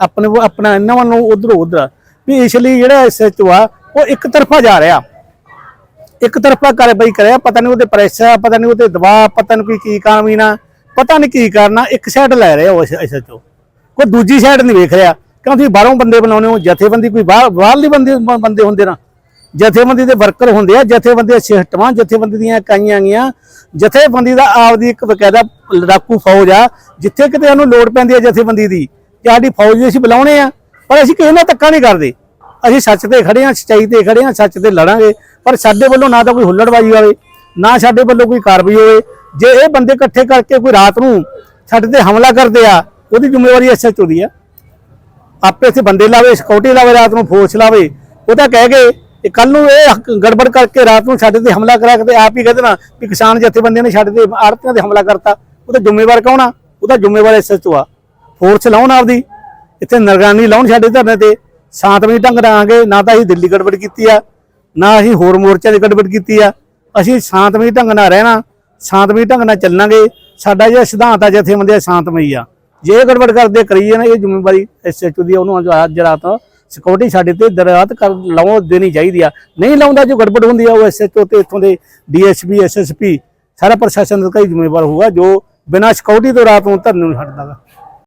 ਆਪਣੇ ਆਪਣਾ ਇਹਨਾਂ ਵੱਲੋਂ ਉਧਰ ਉਧਰ ਵੀ ਇਸ ਲਈ ਜਿਹੜਾ ਐਸਐਚਓ ਆ, ਉਹ ਇੱਕ ਤਰਫਾ ਜਾ ਰਿਹਾ। ਇੱਕ ਤਰਫਾ ਕਾਰਵਾਈ ਕਰਿਆ, ਪਤਾ ਨਹੀਂ ਉਹਦੇ ਪ੍ਰੈਸ਼ਰ ਪਤਾ ਨਹੀਂ ਉਹਦੇ ਦਬਾਅ, ਪਤਾ ਨਹੀਂ ਕੋਈ ਕੀ ਕਾਮੀਨਾ ਪਤਾ ਨਹੀਂ ਕੀ ਕਰਨਾ ਇੱਕ ਸਾਈਡ ਲੈ ਰਿਹਾ ਉਹ ਐਸਐਚਓ ਕੋਈ ਦੂਜੀ ਸਾਈਡ ਨਹੀਂ ਵੇਖ ਰਿਹਾ। ਕਿਉਂ ਤੁਸੀਂ ਬਾਹਰੋਂ ਬੰਦੇ ਬਣਾਉਣੇ ਹੋ, ਜਥੇਬੰਦੀ ਕੋਈ ਬਾਹਰ, ਬਾਹਰਲੀ ਬੰਦੇ ਬੰਦੇ ਹੁੰਦੇ ਨਾ ਜਥੇਬੰਦੀ ਦੇ ਵਰਕਰ ਹੁੰਦੇ ਆ, ਜਥੇਬੰਦੀ ਦੀਆਂ ਸਿਸਟਮਾਂ ਜਥੇਬੰਦੀ ਦੀਆਂ ਇਕਾਈਆਂ ਗੀਆਂ। ਜਥੇਬੰਦੀ ਦਾ ਆਪਦੀ ਇੱਕ ਬਕਾਇਦਾ ਲੜਾਕੂ ਫੌਜ ਆ, ਜਿੱਥੇ ਕਿਤੇ ਉਹਨੂੰ ਲੋੜ ਪੈਂਦੀ ਹੈ ਜਥੇਬੰਦੀ ਦੀ ਤੇ ਸਾਡੀ ਫੌਜ ਵੀ ਅਸੀਂ ਬੁਲਾਉਣੇ ਆ, ਪਰ ਅਸੀਂ ਕਿਸੇ ਨਾਲ ਧੱਕਾ ਨਹੀਂ ਕਰਦੇ। ਅਸੀਂ ਸੱਚ ਤੇ ਖੜੇ ਆ, ਸੱਚਾਈ ਤੇ ਖੜੇ ਆ, ਸੱਚ ਤੇ ਲੜਾਂਗੇ, ਪਰ ਸਾਡੇ ਵੱਲੋਂ ਨਾ ਤਾਂ ਕੋਈ ਹੁੱਲੜਬਾਜ਼ੀ ਹੋਵੇ, ਨਾ ਸਾਡੇ ਵੱਲੋਂ ਕੋਈ ਕਾਰਵਾਈ ਹੋਵੇ। ਜੇ ਇਹ ਬੰਦੇ ਇਕੱਠੇ ਕਰਕੇ ਕੋਈ ਰਾਤ ਨੂੰ ਸਾਡੇ ਤੇ ਹਮਲਾ ਕਰਦੇ ਆ, ਉਹਦੀ ਜ਼ਿੰਮੇਵਾਰੀ ਐਸਐਚਓ ਦੀ ਆ। ਆਪੇ ਇੱਥੇ ਬੰਦੇ ਲਾਵੇ ਸਿਕਿਉਰਿਟੀ ਲਾਵੇ, ਰਾਤ ਨੂੰ ਫੋਰਸ ਲਾਵੇ, ਉਹ ਤਾਂ ਕਹਿ ਗਏ ਕਿ ਕੱਲ ਨੂੰ ਇਹ ਗੜਬੜ ਕਰਕੇ ਰਾਤ ਨੂੰ ਸਾਡੇ ਤੇ ਹਮਲਾ ਕਰਾ ਕੇ ਤੇ ਆਪ ਹੀ ਕਹਿ ਦੇਣਾ ਕਿ ਕਿਸਾਨ ਜਥੇਬੰਦੀਆਂ ਨੇ ਸਾਡੇ ਤੇ ਆੜਤੀਆਂ ਤੇ ਹਮਲਾ ਕਰਤਾ। ਉਹਦਾ ਜ਼ਿੰਮੇਵਾਰ ਕੌਣ ਆ? ਉਹਦਾ ਜ਼ਿੰਮੇਵਾਰ ਐਸਐਚਓ ਆ। ਫੋਰਸ ਲਾਉਣ ਆਪਦੀ। ਇੱਥੇ ਨਿਗਰਾਨੀ ਲਾਉਣ ਸਾਡੇ ਧਰਨੇ ਤੇ। ਸ਼ਾਂਤਮਈ ਢੰਗ ਨਾਲ ਆਂਗੇ ਨਾ ਤਾਂ ਅਸੀਂ ਦਿੱਲੀ ਗੜਬੜ ਕੀਤੀ ਆ ਨਾ ਅਸੀਂ ਹੋਰ ਮੋਰਚਿਆਂ ਦੀ ਗੜਬੜ ਕੀਤੀ ਆ। ਅਸੀਂ ਸ਼ਾਂਤਮਈ ਢੰਗ ਨਾਲ ਰਹਿਣਾ ਸ਼ਾਂਤਮਈ ਢੰਗ ਨਾਲ ਚੱਲਾਂਗੇ। ਸਾਡਾ ਜਿਹੜਾ ਸਿਧਾਂਤ ਆ ਜਥੇਬੰਦੀ ਦਾ ਸ਼ਾਂਤਮਈ ਆ। ਜੇ ਗੜਬੜ ਕਰਦੇ ਕਰੀਏ ਨਾ ਇਹ ਜ਼ਿੰਮੇਵਾਰੀ ਐਸਐਚਓ ਦੀ ਆ, ਉਹਨੂੰ ਅੱਜ ਰਾਤ ਸਿਕਿਉਰਿਟੀ ਸਾਡੇ ਤੇ ਦਰਾਤ ਕਰ ਲਾਉ ਦੇਣੀ ਚਾਹੀਦੀ ਆ। ਨਹੀਂ ਲਾਉਂਦਾ ਜੋ ਗੜਬੜ ਹੁੰਦੀ ਆ, ਉਹ ਐਸਐਚਓ ਤੇ ਇੱਥੋਂ ਦੇ ਡੀਐਸਪੀ ਐਸਐਸਪੀ ਸਾਰਾ ਪ੍ਰਸ਼ਾਸਨ ਦਾ ਹੀ ਜ਼ਿੰਮੇਵਾਰ ਹੋਊਗਾ ਜੋ ਬਿਨਾਂ ਸਿਕਿਉਰਿਟੀ ਤੋਂ ਰਾਤ ਨੂੰ ਧਰਨੇ ਨੂੰ ਛੱਡਦਾਗਾ